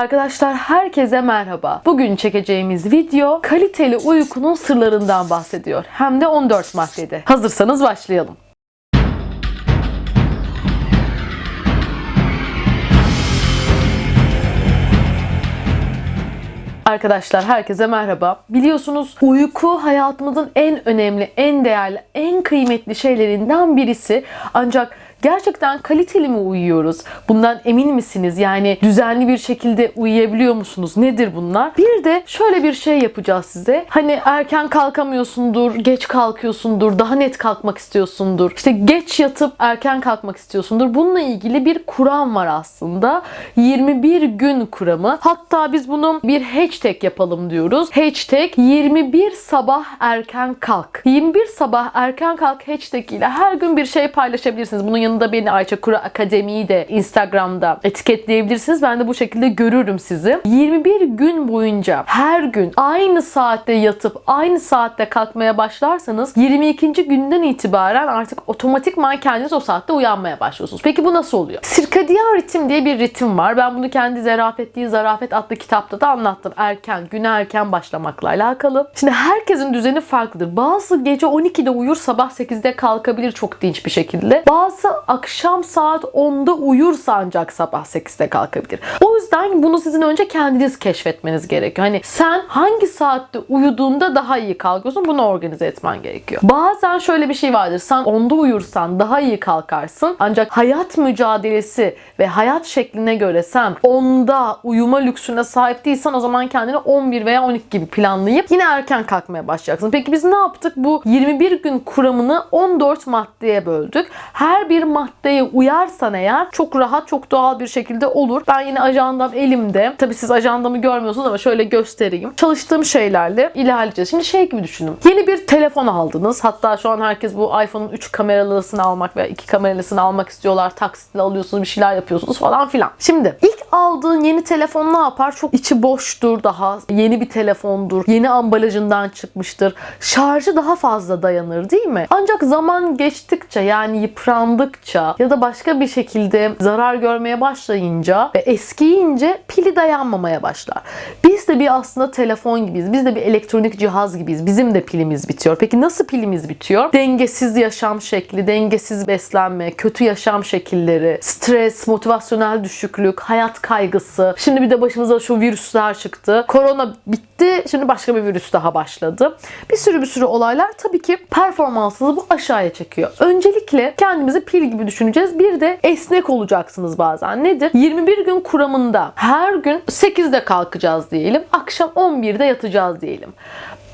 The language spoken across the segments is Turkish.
Arkadaşlar herkese merhaba. Bugün çekeceğimiz video kaliteli uykunun sırlarından bahsediyor. Hem de 14 maddede. Hazırsanız başlayalım. Arkadaşlar herkese merhaba. Biliyorsunuz uyku hayatımızın en önemli, en değerli, en kıymetli şeylerinden birisi. Ancak gerçekten kaliteli mi uyuyoruz? Bundan emin misiniz? Yani düzenli bir şekilde uyuyabiliyor musunuz? Nedir bunlar? Bir de şöyle bir şey yapacağız size. Hani erken kalkamıyorsundur, geç kalkıyorsundur, daha net kalkmak istiyorsundur. İşte geç yatıp erken kalkmak istiyorsundur. Bununla ilgili bir kuram var aslında. 21 gün kuramı. Hatta biz bunu bir hashtag yapalım diyoruz. Hashtag 21 sabah erken kalk. 21 sabah erken kalk hashtag ile her gün bir şey paylaşabilirsiniz. Bunun yanında beni Ayça Kura Akademi'yi de Instagram'da etiketleyebilirsiniz. Ben de bu şekilde görürüm sizi. 21 gün boyunca her gün aynı saatte yatıp aynı saatte kalkmaya başlarsanız 22. günden itibaren artık otomatikman kendiniz o saatte uyanmaya başlıyorsunuz. Peki bu nasıl oluyor? Sirkadiyen ritim diye bir ritim var. Ben bunu kendi Zerafet değil Zarafet adlı kitapta da anlattım. Erken, güne erken başlamakla alakalı. Şimdi herkesin düzeni farklıdır. Bazı gece 12'de uyur, sabah 8'de kalkabilir çok dinç bir şekilde. Bazı akşam saat 10'da uyursa ancak sabah 8'de kalkabilir. O yüzden bunu sizin önce kendiniz keşfetmeniz gerekiyor. Hani sen hangi saatte uyuduğunda daha iyi kalkıyorsun bunu organize etmen gerekiyor. Bazen şöyle bir şey vardır. Sen 10'da uyursan daha iyi kalkarsın. Ancak hayat mücadelesi ve hayat şekline göre sen 10'da uyuma lüksüne sahip değilsen o zaman kendini 11 veya 12 gibi planlayıp yine erken kalkmaya başlayacaksın. Peki biz ne yaptık? Bu 21 gün kuramını 14 maddeye böldük. Her bir maddeye uyarsan eğer çok rahat, çok doğal bir şekilde olur. Ben yine ajandam elimde. Tabii siz ajandamı görmüyorsunuz ama şöyle göstereyim. Çalıştığım şeylerle ilerleyeceğiz. Şimdi şey gibi düşünün. Yeni bir telefon aldınız. Hatta şu an herkes bu iPhone'un 3 kameralısını almak veya 2 kameralısını almak istiyorlar. Taksitle alıyorsunuz, bir şeyler yapıyorsunuz falan filan. Şimdi ilk aldığın yeni telefon ne yapar? Çok içi boştur daha. Yeni bir telefondur. Yeni ambalajından çıkmıştır. Şarjı daha fazla dayanır değil mi? Ancak zaman geçtikçe yani yıprandıkça ya da başka bir şekilde zarar görmeye başlayınca ve eskiyince pili dayanmamaya başlar. Biz de bir aslında telefon gibiyiz. Biz de bir elektronik cihaz gibiyiz. Bizim de pilimiz bitiyor. Peki nasıl pilimiz bitiyor? Dengesiz yaşam şekli, dengesiz beslenme, kötü yaşam şekilleri, stres, motivasyonel düşüklük, hayat kaygısı. Şimdi bir de başımıza şu virüsler çıktı. Korona bitti. Şimdi başka bir virüs daha başladı. Bir sürü bir sürü olaylar tabii ki performansınızı bu aşağıya çekiyor. Öncelikle kendimizi pil gibi düşüneceğiz. Bir de esnek olacaksınız bazen. Nedir? 21 gün kuramında her gün 8'de kalkacağız diyelim. Akşam 11'de yatacağız diyelim.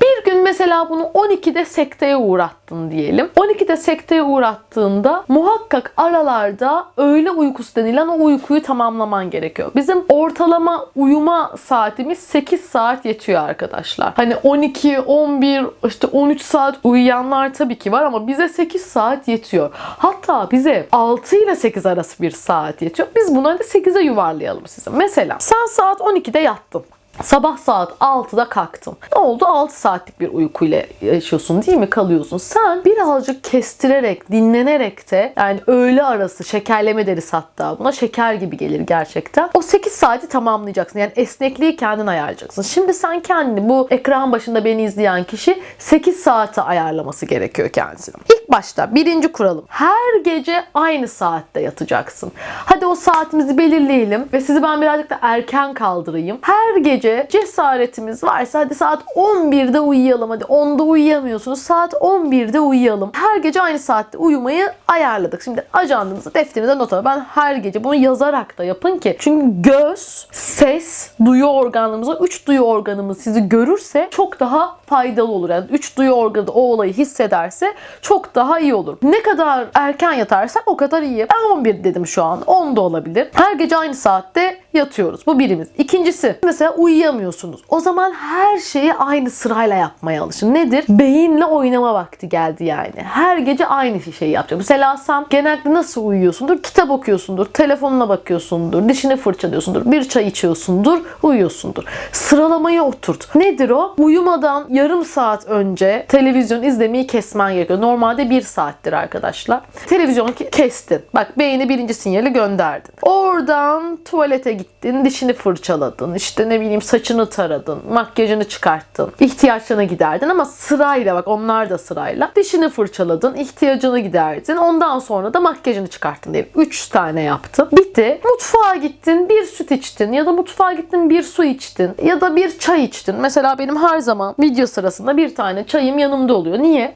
Bir gün mesela bunu 12'de sekteye uğrattın diyelim. 12'de sekteye uğrattığında muhakkak aralarda öğle uykusu denilen o uykuyu tamamlaman gerekiyor. Bizim ortalama uyuma saatimiz 8 saat yetiyor arkadaşlar. Hani 12, 11, işte 13 saat uyuyanlar tabii ki var ama bize 8 saat yetiyor. Hatta bize 6 ile 8 arası bir saat yetiyor. Biz bunu hadi 8'e yuvarlayalım size. Mesela sen saat 12'de yattın. Sabah saat 6'da kalktın. Ne oldu? 6 saatlik bir uykuyla yaşıyorsun değil mi? Kalıyorsun. Sen birazcık kestirerek, dinlenerek de yani öğle arası şekerleme deriz hatta buna. Şeker gibi gelir gerçekten. O 8 saati tamamlayacaksın. Yani esnekliği kendin ayarlayacaksın. Şimdi sen kendini bu ekran başında beni izleyen kişi 8 saate ayarlaması gerekiyor kendisine. İlk başta birinci kuralım. Her gece aynı saatte yatacaksın. Hadi o saatimizi belirleyelim ve sizi ben birazcık da erken kaldırayım. Her gece cesaretimiz varsa hadi saat 11'de uyuyalım. Hadi 10'da uyuyamıyorsunuz. Saat 11'de uyuyalım. Her gece aynı saatte uyumayı ayarladık. Şimdi ajandamızı defterinize not alın. Ben her gece bunu yazarak da yapın ki. Çünkü göz, ses, duyu organlarımız, 3 duyu organımız sizi görürse çok daha faydalı olur. Yani 3 duyu organı o olayı hissederse çok daha iyi olur. Ne kadar erken yatarsak o kadar iyi. Ben 11 dedim şu an. 10 da olabilir. Her gece aynı saatte yatıyoruz. Bu birimiz. İkincisi mesela uyuyamıyorsunuz. O zaman her şeyi aynı sırayla yapmaya alışın. Nedir? Beyinle oynama vakti geldi yani. Her gece aynı şeyi yapacak. Mesela sen genelde nasıl uyuyorsundur? Kitap okuyorsundur, telefonuna bakıyorsundur, dişini fırçalıyorsundur, bir çay içiyorsun içiyorsundur, uyuyorsundur. Sıralamayı oturt. Nedir o? Uyumadan yarım saat önce televizyon izlemeyi kesmen gerekiyor. Normalde bir saattir arkadaşlar. Televizyonu ke- kestin. Bak beyni birinci sinyali gönderdin. Oradan tuvalete gittin, dişini fırçaladın, işte ne bileyim saçını taradın, makyajını çıkarttın, ihtiyaçlarına giderdin ama sırayla bak onlar da sırayla. Dişini fırçaladın, ihtiyacını giderdin. Ondan sonra da makyajını çıkarttın diyelim. 3 tane yaptın. Bitti. Mutfağa gittin, bir süt içtin ya da mutfağa gittin bir su içtin ya da bir çay içtin. Mesela benim her zaman video sırasında bir tane çayım yanımda oluyor. Niye?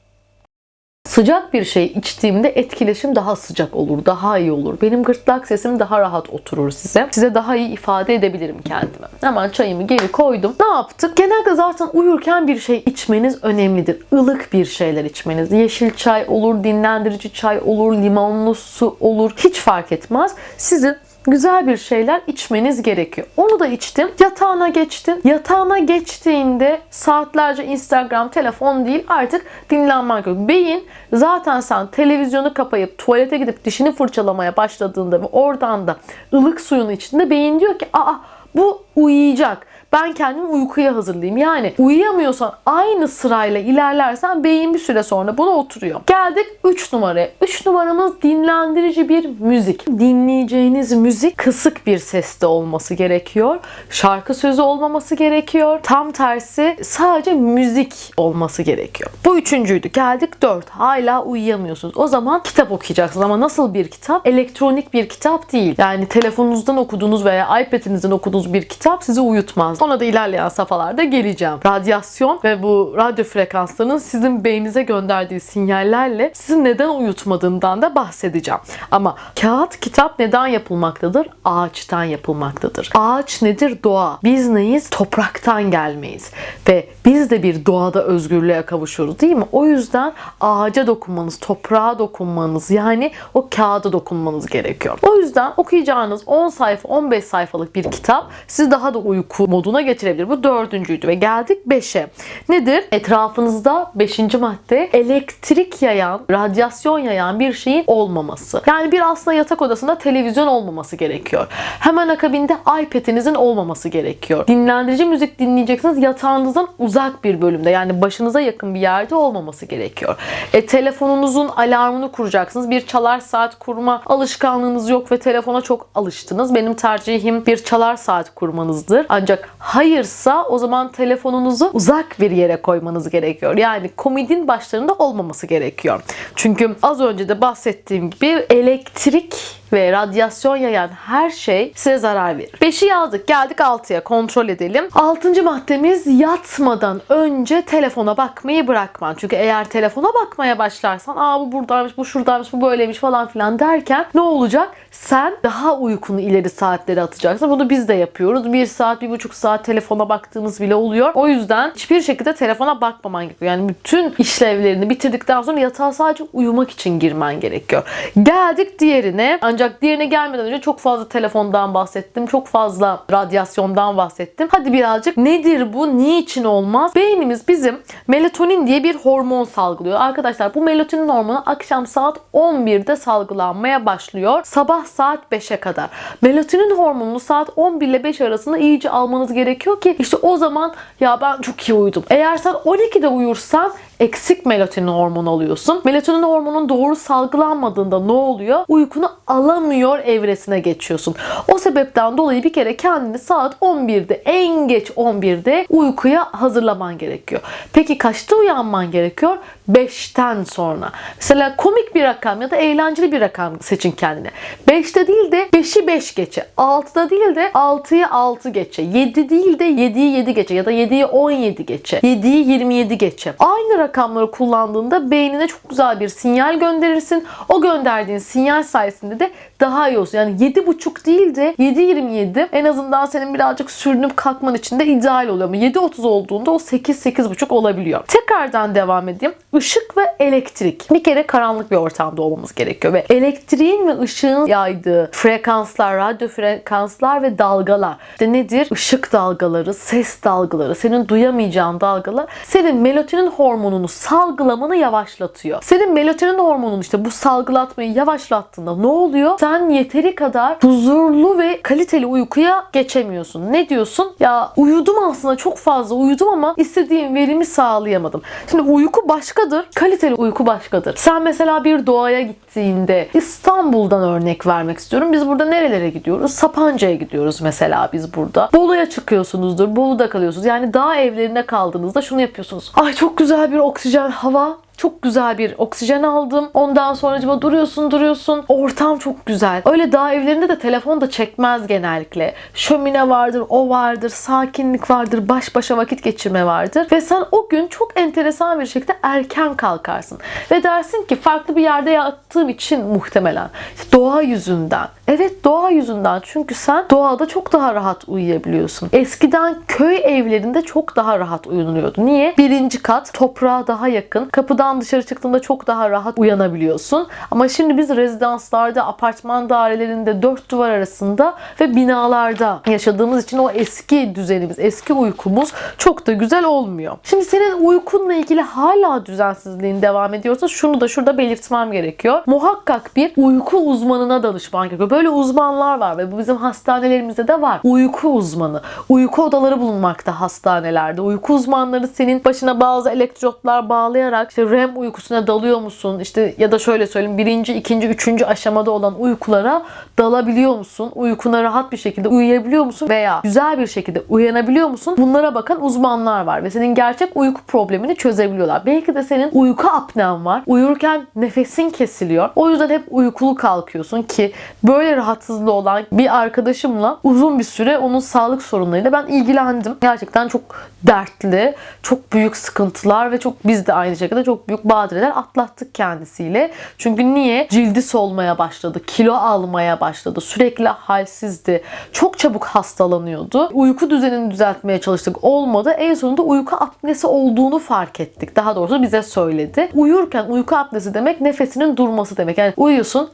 Sıcak bir şey içtiğimde etkileşim daha sıcak olur, daha iyi olur. Benim gırtlak sesim daha rahat oturur size. Size daha iyi ifade edebilirim kendimi. Hemen çayımı geri koydum. Ne yaptık? Genelde zaten uyurken bir şey içmeniz önemlidir. Ilık bir şeyler içmeniz. Yeşil çay olur, dinlendirici çay olur, limonlu su olur. Hiç fark etmez. Sizin güzel bir şeyler içmeniz gerekiyor. Onu da içtin. Yatağına geçtin. Yatağına geçtiğinde saatlerce Instagram, telefon değil artık dinlenmen gerekiyor. Beyin zaten sen televizyonu kapayıp tuvalete gidip dişini fırçalamaya başladığında ve oradan da ılık suyun içinde beyin diyor ki aa bu uyuyacak. Ben kendimi uykuya hazırlayayım. Yani uyuyamıyorsan aynı sırayla ilerlersen beyin bir süre sonra buna oturuyor. Geldik 3 numaraya. 3 numaramız dinlendirici bir müzik. Dinleyeceğiniz müzik kısık bir seste olması gerekiyor. Şarkı sözü olmaması gerekiyor. Tam tersi sadece müzik olması gerekiyor. Bu üçüncüydü. Geldik 4. Hala uyuyamıyorsunuz. O zaman kitap okuyacaksınız ama nasıl bir kitap? Elektronik bir kitap değil. Yani telefonunuzdan okuduğunuz veya iPad'inizden okuduğunuz bir kitap sizi uyutmaz. Ona da ilerleyen safhalarda geleceğim. Radyasyon ve bu radyo frekanslarının sizin beyninize gönderdiği sinyallerle sizi neden uyutmadığından da bahsedeceğim. Ama kağıt kitap neden yapılmaktadır? Ağaçtan yapılmaktadır. Ağaç nedir? Doğa. Biz neyiz? Topraktan gelmeyiz. Ve biz de bir doğada özgürlüğe kavuşuyoruz değil mi? O yüzden ağaca dokunmanız, toprağa dokunmanız yani o kağıda dokunmanız gerekiyor. O yüzden okuyacağınız 10 sayfa, 15 sayfalık bir kitap sizi daha da uyku moduna getirebilir. Bu dördüncüydü ve geldik 5'e. Nedir? Etrafınızda 5. madde elektrik yayan, radyasyon yayan bir şeyin olmaması. Yani bir aslında yatak odasında televizyon olmaması gerekiyor. Hemen akabinde iPad'inizin olmaması gerekiyor. Dinlendirici müzik dinleyeceksiniz yatağınızın uzak bir bölümde yani başınıza yakın bir yerde olmaması gerekiyor. E, telefonunuzun alarmını kuracaksınız. Bir çalar saat kurma alışkanlığınız yok ve telefona çok alıştınız. Benim tercihim bir çalar saat kurmanızdır. Ancak hayırsa o zaman telefonunuzu uzak bir yere koymanız gerekiyor. Yani komodin başlarında olmaması gerekiyor. Çünkü az önce de bahsettiğim gibi elektrik ve radyasyon yayan her şey size zarar verir. 5'i yazdık. Geldik 6'ya. Kontrol edelim. 6. maddemiz yatmadan önce telefona bakmayı bırakman. Çünkü eğer telefona bakmaya başlarsan aa bu buradaymış, bu şuradaymış, bu böyleymiş falan filan derken ne olacak? Sen daha uykunu ileri saatlere atacaksın. Bunu biz de yapıyoruz. 1 saat, 1,5 saat telefona baktığımız bile oluyor. O yüzden hiçbir şekilde telefona bakmaman gerekiyor. Yani bütün işlevlerini bitirdikten sonra yatağa sadece uyumak için girmen gerekiyor. Geldik diğerine. Ancak diğerine gelmeden önce çok fazla telefondan bahsettim. Çok fazla radyasyondan bahsettim. Hadi birazcık nedir bu? Niçin olmaz? Beynimiz bizim melatonin diye bir hormon salgılıyor. Arkadaşlar bu melatonin hormonu akşam saat 11'de salgılanmaya başlıyor. Sabah saat 5'e kadar. Melatonin hormonunu saat 11 ile 5 arasında iyice almanız gerekiyor ki işte o zaman ya ben çok iyi uyudum. Eğer sen 12'de uyursan eksik melatonin hormonu alıyorsun. Melatonin hormonun doğru salgılanmadığında ne oluyor? Uykunu alamıyor evresine geçiyorsun. O sebepten dolayı bir kere kendini saat 11'de en geç 11'de uykuya hazırlaman gerekiyor. Peki kaçta uyanman gerekiyor? 5'ten sonra. Mesela komik bir rakam ya da eğlenceli bir rakam seçin kendine. 5'te değil de 5'i 5 geçe. 6'da değil de 6'yı 6 geçe. 7 değil de 7'yi 7 geçe ya da 7'yi 17 geçe. 7'yi 27 geçe. Aynı rakamları kullandığında beynine çok güzel bir sinyal gönderirsin. O gönderdiğin sinyal sayesinde de daha iyi olsun. Yani 7.5 değil de 7.27 en azından senin birazcık sürünüp kalkman için de ideal oluyor. Ama 7.30 olduğunda o 8-8.5 olabiliyor. Tekrar tekrardan devam edeyim. Işık ve elektrik. Bir kere karanlık bir ortamda olmamız gerekiyor ve elektriğin ve ışığın yaydığı frekanslar, radyo frekanslar ve dalgalar. İşte nedir? Işık dalgaları, ses dalgaları, senin duyamayacağın dalgalar senin melatonin hormonunu salgılamanı yavaşlatıyor. Senin melatonin hormonunu işte bu salgılatmayı yavaşlattığında ne oluyor? Sen yeteri kadar huzurlu ve kaliteli uykuya geçemiyorsun. Ne diyorsun? Ya uyudum aslında çok fazla uyudum ama istediğim verimi sağlayamadım. Şimdi uyku başkadır, kaliteli uyku başkadır. Sen mesela bir doğaya gittiğinde İstanbul'dan örnek vermek istiyorum. Biz burada nerelere gidiyoruz? Sapanca'ya gidiyoruz mesela biz burada. Bolu'ya çıkıyorsunuzdur, Bolu'da kalıyorsunuz. Yani dağ evlerinde kaldığınızda şunu yapıyorsunuz. Ay çok güzel bir oksijen hava çok güzel bir oksijen aldım. Ondan sonra acaba duruyorsun duruyorsun. Ortam çok güzel. Öyle dağ evlerinde de telefon da çekmez genellikle. Şömine vardır, o vardır, sakinlik vardır, baş başa vakit geçirme vardır. Ve sen o gün çok enteresan bir şekilde erken kalkarsın. Ve dersin ki farklı bir yerde yattığım için muhtemelen. İşte doğa yüzünden. Evet doğa yüzünden. Çünkü sen doğada çok daha rahat uyuyabiliyorsun. Eskiden köy evlerinde çok daha rahat uyunuluyordu. Niye? Birinci kat toprağa daha yakın. Kapıdan dışarı çıktığında çok daha rahat uyanabiliyorsun. Ama şimdi biz rezidanslarda, apartman dairelerinde, dört duvar arasında ve binalarda yaşadığımız için o eski düzenimiz, eski uykumuz çok da güzel olmuyor. Şimdi senin uykunla ilgili hala düzensizliğin devam ediyorsa şunu da şurada belirtmem gerekiyor. Muhakkak bir uyku uzmanına danışman gerekiyor. Böyle uzmanlar var ve bu bizim hastanelerimizde de var. Uyku uzmanı. Uyku odaları bulunmakta hastanelerde. Uyku uzmanları senin başına bazı elektrotlar bağlayarak işte REM uykusuna dalıyor musun? İşte ya da şöyle söyleyeyim birinci, ikinci, üçüncü aşamada olan uykulara dalabiliyor musun? Uykuna rahat bir şekilde uyuyabiliyor musun? Veya güzel bir şekilde uyanabiliyor musun? Bunlara bakan uzmanlar var ve senin gerçek uyku problemini çözebiliyorlar. Belki de senin uyku apnen var. Uyurken nefesin kesiliyor. O yüzden hep uykulu kalkıyorsun ki böyle rahatsızlığı olan bir arkadaşımla uzun bir süre onun sağlık sorunlarıyla ben ilgilendim. Gerçekten çok dertli, çok büyük sıkıntılar ve çok biz de aynı şekilde çok büyük badireler atlattık kendisiyle. Çünkü niye? Cildi solmaya başladı, kilo almaya başladı, sürekli halsizdi, çok çabuk hastalanıyordu. Uyku düzenini düzeltmeye çalıştık, olmadı. En sonunda uyku apnesi olduğunu fark ettik. Daha doğrusu bize söyledi. Uyurken uyku apnesi demek nefesinin durması demek. Yani uyuyorsun,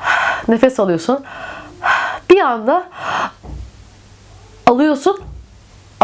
nefes alıyorsun, bir anda alıyorsun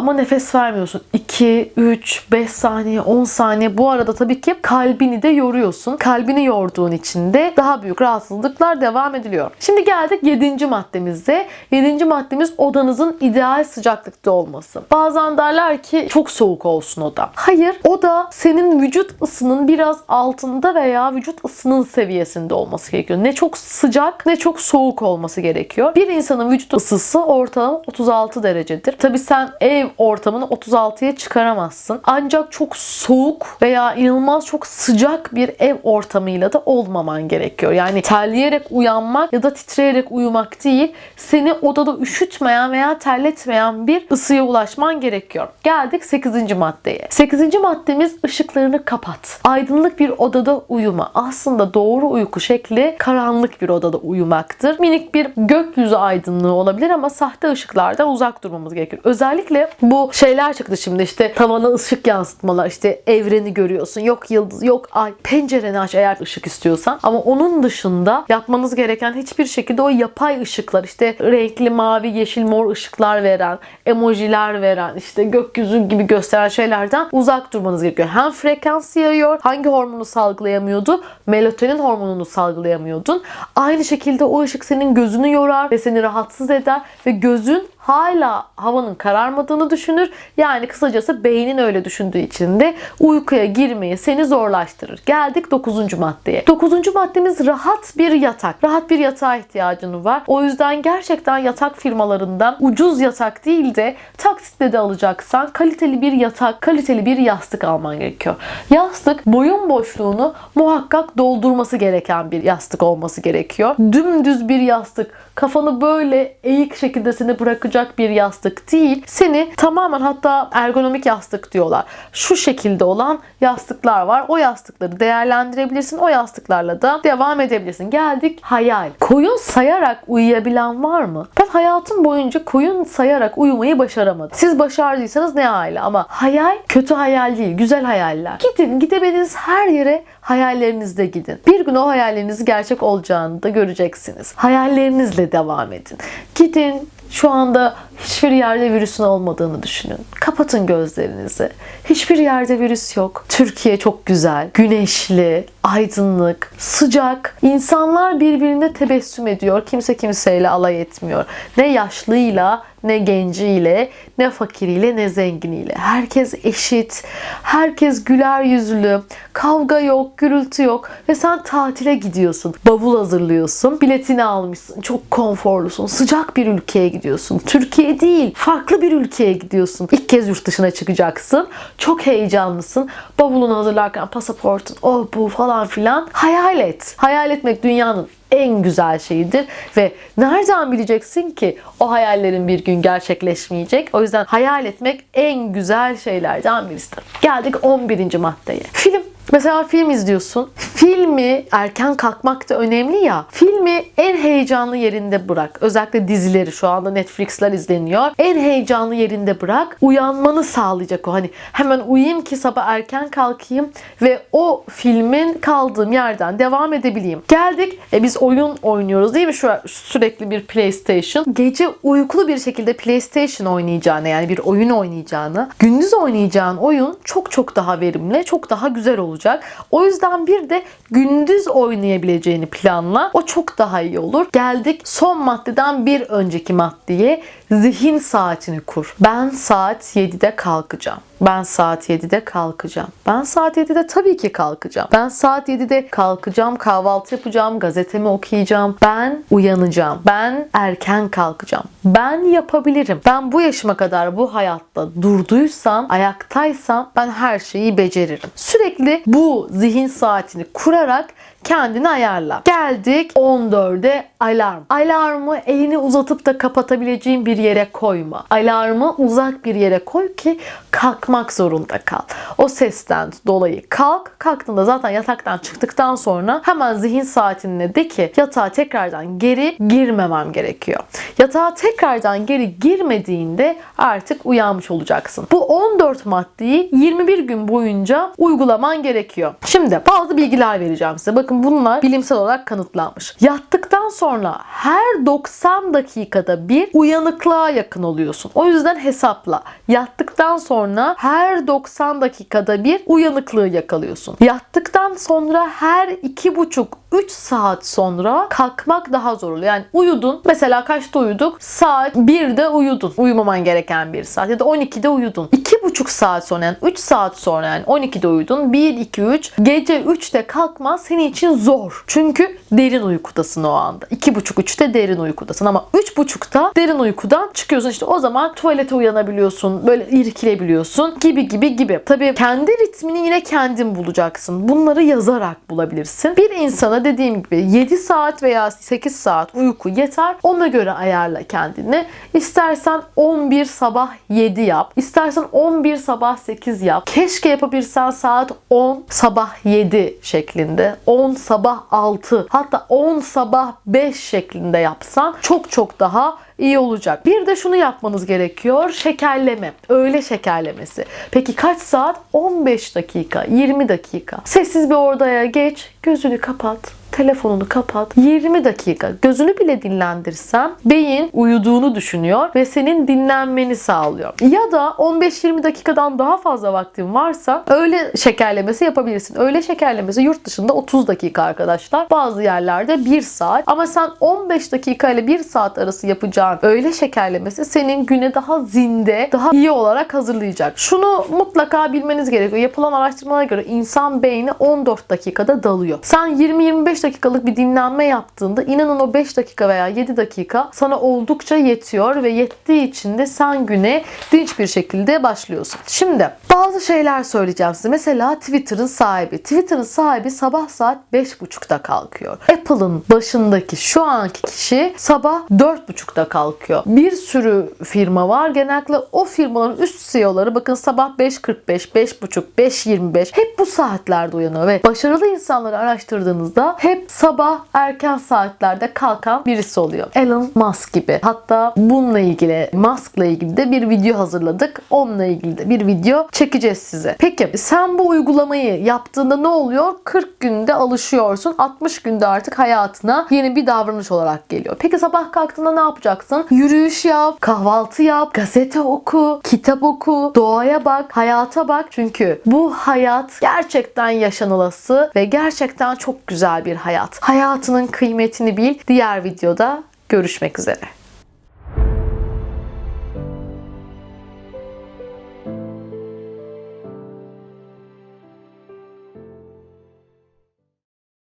ama nefes vermiyorsun. 2, 3, 5 saniye, 10 saniye. Bu arada tabii ki kalbini de yoruyorsun. Kalbini yorduğun için de daha büyük rahatsızlıklar devam ediliyor. Şimdi geldik 7. maddemize. 7. maddemiz odanızın ideal sıcaklıkta olması. Bazen derler ki çok soğuk olsun oda. Hayır, oda senin vücut ısının biraz altında veya vücut ısının seviyesinde olması gerekiyor. Ne çok sıcak ne çok soğuk olması gerekiyor. Bir insanın vücut ısısı ortalama 36 derecedir. Tabii sen ev ortamını 36'ya çıkaramazsın. Ancak çok soğuk veya inanılmaz çok sıcak bir ev ortamıyla da olmaman gerekiyor. Yani terleyerek uyanmak ya da titreyerek uyumak değil, seni odada üşütmeyen veya terletmeyen bir ısıya ulaşman gerekiyor. Geldik 8. maddeye. 8. maddemiz ışıklarını kapat. Aydınlık bir odada uyuma. Aslında doğru uyku şekli karanlık bir odada uyumaktır. Minik bir gökyüzü aydınlığı olabilir ama sahte ışıklardan uzak durmamız gerekiyor. Özellikle bu şeyler çıktı şimdi işte tavana ışık yansıtmalar işte evreni görüyorsun yok yıldız yok ay pencereni aç eğer ışık istiyorsan ama onun dışında yapmanız gereken hiçbir şekilde o yapay ışıklar işte renkli mavi yeşil mor ışıklar veren emojiler veren işte gökyüzü gibi gösteren şeylerden uzak durmanız gerekiyor. Hem frekans yayıyor hangi hormonu salgılayamıyordu melatonin hormonunu salgılayamıyordun. Aynı şekilde o ışık senin gözünü yorar ve seni rahatsız eder ve gözün hala havanın kararmadığını düşünür. Yani kısacası beynin öyle düşündüğü için de uykuya girmeyi seni zorlaştırır. Geldik 9. maddeye. 9. maddemiz rahat bir yatak. Rahat bir yatağa ihtiyacın var. O yüzden gerçekten yatak firmalarından ucuz yatak değil de taksitle de alacaksan kaliteli bir yatak, kaliteli bir yastık alman gerekiyor. Yastık boyun boşluğunu muhakkak doldurması gereken bir yastık olması gerekiyor. Dümdüz bir yastık kafanı böyle eğik şekilde seni bırakacak oturacak bir yastık değil. Seni tamamen hatta ergonomik yastık diyorlar. Şu şekilde olan yastıklar var. O yastıkları değerlendirebilirsin. O yastıklarla da devam edebilirsin. Geldik hayal. Koyun sayarak uyuyabilen var mı? Ben hayatım boyunca koyun sayarak uyumayı başaramadım. Siz başardıysanız ne hale ama hayal kötü hayal değil, güzel hayaller. Gidin, gidebildiğiniz her yere hayallerinizle gidin. Bir gün o hayalleriniz gerçek olacağını da göreceksiniz. Hayallerinizle devam edin. Gidin, şu anda hiçbir yerde virüsün olmadığını düşünün. Kapatın gözlerinizi. Hiçbir yerde virüs yok. Türkiye çok güzel, güneşli, aydınlık, sıcak. İnsanlar birbirine tebessüm ediyor. Kimse kimseyle alay etmiyor. Ne yaşlıyla, ne genciyle, ne fakiriyle, ne zenginiyle. Herkes eşit. Herkes güler yüzlü. Kavga yok, gürültü yok ve sen tatile gidiyorsun. Bavul hazırlıyorsun. Biletini almışsın. Çok konforlusun. Sıcak bir ülkeye gidiyorsun. Türkiye değil, farklı bir ülkeye gidiyorsun. İlk kez yurt dışına çıkacaksın. Çok heyecanlısın. Bavulunu hazırlarken pasaportun, o bu falan filan. Hayal et. Hayal etmek dünyanın en güzel şeyidir ve nereden bileceksin ki o hayallerin bir gün gerçekleşmeyecek? O yüzden hayal etmek en güzel şeylerden birisidir. Geldik 11. maddeye. Film Mesela film izliyorsun. Filmi erken kalkmak da önemli ya. Filmi en heyecanlı yerinde bırak. Özellikle dizileri şu anda Netflix'ler izleniyor. En heyecanlı yerinde bırak. Uyanmanı sağlayacak o. Hani hemen uyuyayım ki sabah erken kalkayım ve o filmin kaldığım yerden devam edebileyim. Geldik. E biz oyun oynuyoruz değil mi? Şu sürekli bir PlayStation. Gece uykulu bir şekilde PlayStation oynayacağını yani bir oyun oynayacağını, gündüz oynayacağın oyun çok çok daha verimli, çok daha güzel olacak olacak. O yüzden bir de gündüz oynayabileceğini planla. O çok daha iyi olur. Geldik son maddeden bir önceki maddeye. Zihin saatini kur. Ben saat 7'de kalkacağım. Ben saat 7'de kalkacağım. Ben saat 7'de tabii ki kalkacağım. Ben saat 7'de kalkacağım, kahvaltı yapacağım, gazetemi okuyacağım. Ben uyanacağım. Ben erken kalkacağım. Ben yapabilirim. Ben bu yaşıma kadar bu hayatta durduysam, ayaktaysam ben her şeyi beceririm. Sürekli bu zihin saatini kurarak kendini ayarla. Geldik 14'e alarm. Alarmı elini uzatıp da kapatabileceğin bir yere koyma. Alarmı uzak bir yere koy ki kalkmak zorunda kal. O sesten dolayı kalk. Kalktığında zaten yataktan çıktıktan sonra hemen zihin saatine de ki yatağa tekrardan geri girmemem gerekiyor. Yatağa tekrardan geri girmediğinde artık uyanmış olacaksın. Bu 14 maddeyi 21 gün boyunca uygulaman gerekiyor. Şimdi bazı bilgiler vereceğim size. Bakın bunlar bilimsel olarak kanıtlanmış. Yattıktan sonra her 90 dakikada bir uyanıklığa yakın oluyorsun. O yüzden hesapla. Yattıktan sonra her 90 dakikada bir uyanıklığı yakalıyorsun. Yattıktan sonra her 2,5-3 saat sonra kalkmak daha zor oluyor. Yani uyudun. Mesela kaçta uyuduk? Saat 1'de uyudun. Uyumaman gereken bir saat. Ya da 12'de uyudun. 2,5 saat sonra yani 3 saat sonra yani 12'de uyudun. 1, 2, 3. Gece 3'te kalkman senin için zor. Çünkü derin uykudasın o anda. 2,5-3'te derin uykudasın ama 3,5'ta derin uykudan çıkıyorsun. İşte o zaman tuvalete uyanabiliyorsun. Böyle irkilebiliyorsun gibi gibi gibi. Tabii kendi ritmini yine kendin bulacaksın. Bunları yazarak bulabilirsin. Bir insana dediğim gibi 7 saat veya 8 saat uyku yeter. Ona göre ayarla kendini. İstersen 11 sabah 7 yap. İstersen 11 sabah 8 yap. Keşke yapabilsen saat 10 sabah 7 şeklinde. 10 sabah 6 hatta 10 sabah 5 şeklinde yapsan çok çok daha iyi olacak. Bir de şunu yapmanız gerekiyor. Şekerleme. Öğle şekerlemesi. Peki kaç saat? 15 dakika, 20 dakika. Sessiz bir odaya geç, gözünü kapat telefonunu kapat. 20 dakika gözünü bile dinlendirsen beyin uyuduğunu düşünüyor ve senin dinlenmeni sağlıyor. Ya da 15-20 dakikadan daha fazla vaktin varsa öğle şekerlemesi yapabilirsin. Öğle şekerlemesi yurt dışında 30 dakika arkadaşlar. Bazı yerlerde 1 saat. Ama sen 15 dakika ile 1 saat arası yapacağın öğle şekerlemesi senin güne daha zinde, daha iyi olarak hazırlayacak. Şunu mutlaka bilmeniz gerekiyor. Yapılan araştırmalara göre insan beyni 14 dakikada dalıyor. Sen 20-25 5 dakikalık bir dinlenme yaptığında inanın o 5 dakika veya 7 dakika sana oldukça yetiyor ve yettiği için de sen güne dinç bir şekilde başlıyorsun. Şimdi bazı şeyler söyleyeceğim size. Mesela Twitter'ın sahibi. Twitter'ın sahibi sabah saat 5.30'da kalkıyor. Apple'ın başındaki şu anki kişi sabah 4.30'da kalkıyor. Bir sürü firma var. Genellikle o firmaların üst CEO'ları bakın sabah 5.45, 5.30, 5.25 hep bu saatlerde uyanıyor ve başarılı insanları araştırdığınızda hep sabah erken saatlerde kalkan birisi oluyor. Elon Musk gibi. Hatta bununla ilgili Musk'la ilgili de bir video hazırladık. Onunla ilgili de bir video çekeceğiz size. Peki sen bu uygulamayı yaptığında ne oluyor? 40 günde alışıyorsun. 60 günde artık hayatına yeni bir davranış olarak geliyor. Peki sabah kalktığında ne yapacaksın? Yürüyüş yap, kahvaltı yap, gazete oku, kitap oku, doğaya bak, hayata bak. Çünkü bu hayat gerçekten yaşanılası ve gerçekten çok güzel bir hayat. Hayatının kıymetini bil. Diğer videoda görüşmek üzere.